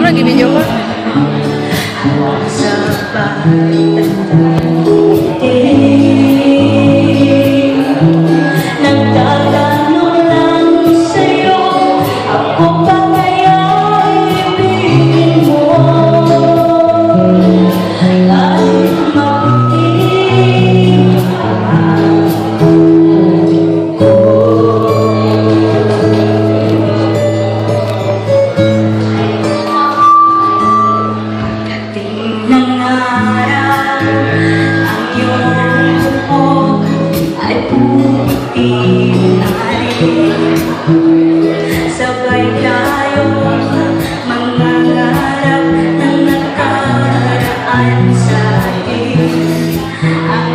Sobrang ibigyo ko. Sa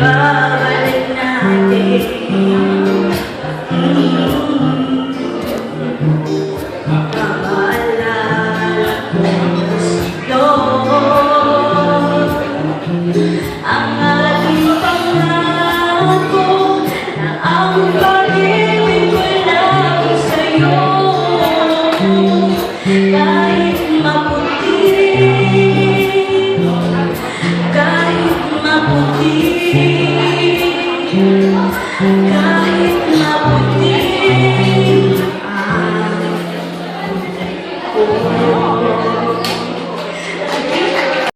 babalik natin. Maalala ko gusto Ang aking pangako Na ang pag-ibig ko lang Lord.